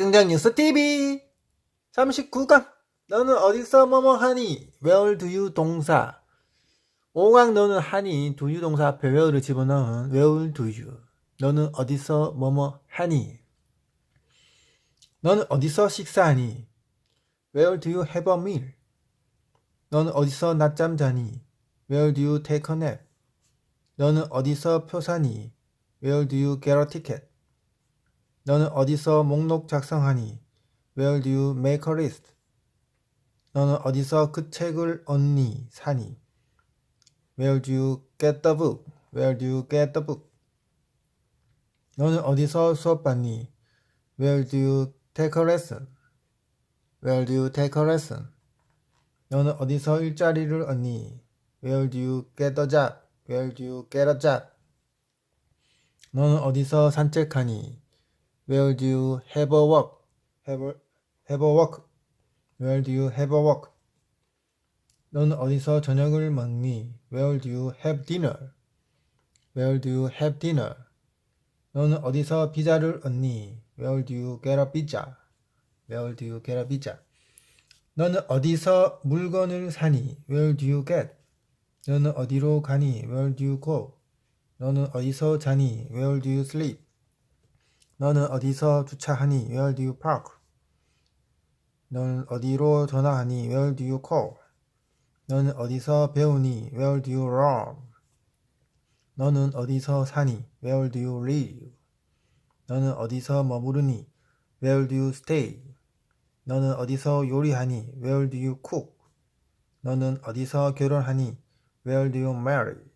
긍정뉴스 TV 39강 너는 어디서 뭐뭐 하니? Where do you 동사 5강 너는 하니 do you 동사 앞에 where를 집어넣은 where do you 너는 어디서 뭐뭐 하니? 너는 어디서 식사하니? Where do you have a meal? 너는 어디서 낮잠 자니? Where do you take a nap? 너는 어디서 표 사니? Where do you get a ticket? 너는 어디서 목록 작성하니? Where do you make a list? 너는 어디서 그 책을 얻니? 사니? Where do you get the book? Where do you get the book? 너는 어디서 수업 받니? Where do you take a lesson? Where do you take a lesson? 너는 어디서 일자리를 얻니? Where do you get a job? Where do you get a job? 너는 어디서 산책하니? Where do you have a walk? Have a, have a walk? Where do you have a walk? 너는 어디서 저녁을 먹니? Where do you have dinner? Where do you have dinner? 너는 어디서 피자를 얻니? Where do you get a pizza? Where do you get a pizza? 너는 어디서 물건을 사니? Where do you get? 너는 어디로 가니? Where do you go? 너는 어디서 자니? Where do you sleep? 너는 어디서 주차하니? Where do you park? 너는 어디로 전화하니? Where do you call? 너는 어디서 배우니? Where do you learn? 너는 어디서 사니? Where do you live? 너는 어디서 머무르니? Where do you stay? 너는 어디서 요리하니? Where do you cook? 너는 어디서 결혼하니? Where do you marry?